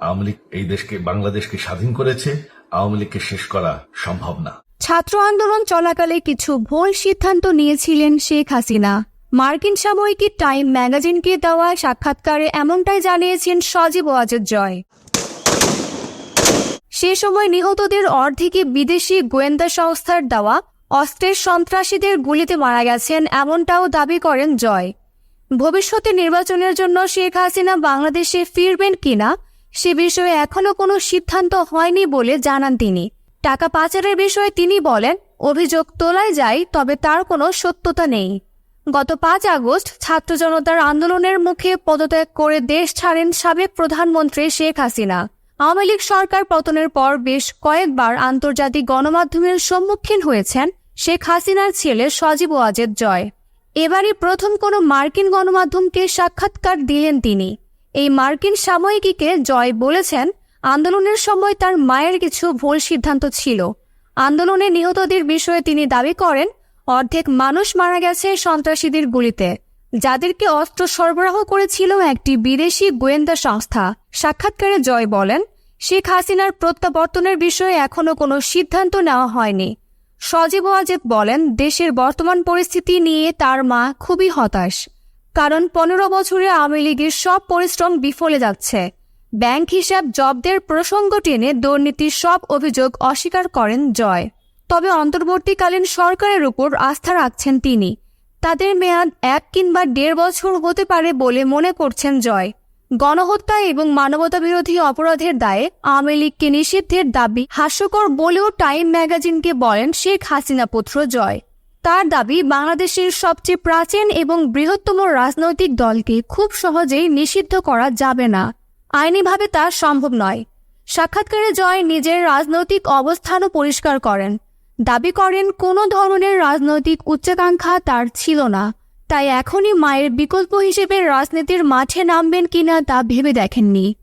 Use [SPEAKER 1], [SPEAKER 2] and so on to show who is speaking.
[SPEAKER 1] আওয়ামী লীগ এই দেশকে, বাংলাদেশকে স্বাধীন করেছে, আওয়ামী লীগকে শেষ করা সম্ভব না।
[SPEAKER 2] ছাত্র আন্দোলন চলাকালে কিছু ভুল সিদ্ধান্ত নিয়েছিলেন শেখ হাসিনা। মার্কিন সাময়িকী টাইম ম্যাগাজিনকে দেওয়া সাক্ষাৎকারে এমনটাই জানিয়েছেন সজীব ওয়াজেদ জয়। সে সময় নিহতদের অর্ধেকই বিদেশি গোয়েন্দা সংস্থার দেওয়া অস্ত্রের সন্ত্রাসীদের গুলিতে মারা গেছেন এমনটাও দাবি করেন জয়। ভবিষ্যতে নির্বাচনের জন্য শেখ হাসিনা বাংলাদেশে ফিরবেন কিনা সে বিষয়ে এখনও কোনো সিদ্ধান্ত হয়নি বলে জানান তিনি। টাকা পাচারের বিষয়ে তিনি বলেন, অভিযোগ তোলায় যায়, তবে তার কোনো সত্যতা নেই। গত পাঁচ আগস্ট ছাত্র জনতার আন্দোলনের মুখে পদত্যাগ করে দেশ ছাড়েন সাবেক প্রধানমন্ত্রী শেখ হাসিনা। আওয়ামী লীগ সরকার পতনের পর বেশ কয়েকবার আন্তর্জাতিক গণমাধ্যমের সম্মুখীন হয়েছেন শেখ হাসিনার ছেলে সজীব ওয়াজেদ জয়। এবারই প্রথম কোনো মার্কিন গণমাধ্যমকে সাক্ষাৎকার দিলেন তিনি। এই মার্কিন সাময়িকীকে জয় বলেছেন, আন্দোলনের সময় তার মায়ের কিছু ভুল সিদ্ধান্ত ছিল। আন্দোলনে নিহতদের বিষয়ে তিনি দাবি করেন, অর্ধেক মানুষ মারা গেছে সন্ত্রাসীদের গুলিতে। যাদেরকে অস্ত্র সরবরাহ করেছিল একটি বিদেশি গোয়েন্দা সংস্থা। সাক্ষাৎকারে জয় বলেন, শেখ হাসিনার প্রত্যাবর্তনের বিষয়ে এখনও কোনো সিদ্ধান্ত নেওয়া হয়নি। সজীব ওয়াজেদ বলেন, দেশের বর্তমান পরিস্থিতি নিয়ে তার মা খুবই হতাশ। কারণ পনেরো বছরে আওয়ামী লীগের সব পরিশ্রম বিফলে যাচ্ছে। ব্যাংক হিসাব জব্দের প্রসঙ্গ টেনে দুর্নীতির সব অভিযোগ অস্বীকার করেন জয়। তবে অন্তর্বর্তীকালীন সরকারের উপর আস্থা রাখছেন তিনি। তাদের মেয়াদ এক কিংবা দেড় বছর হতে পারে বলে মনে করছেন জয়। গণহত্যা এবং মানবতা বিরোধী অপরাধের দায়ে আওয়ামী লীগকে নিষিদ্ধের দাবি হাস্যকর বলেও টাইম ম্যাগাজিনকে বলেন শেখ হাসিনা পুত্র জয়। তার দাবি, বাংলাদেশের সবচেয়ে প্রাচীন এবং বৃহত্তম রাজনৈতিক দলকে খুব সহজেই নিষিদ্ধ করা যাবে না। আইনিভাবে তা সম্ভব নয়। সাক্ষাৎকারে জয় নিজের রাজনৈতিক অবস্থানও পরিষ্কার করেন। দাবি করেন, কোনো ধরনের রাজনৈতিক উচ্চাকাঙ্ক্ষা তার ছিল না। তাই এখনই মায়ের বিকল্প হিসেবে রাজনীতির মাঠে নামবেন কিনা তা ভেবে দেখেননি।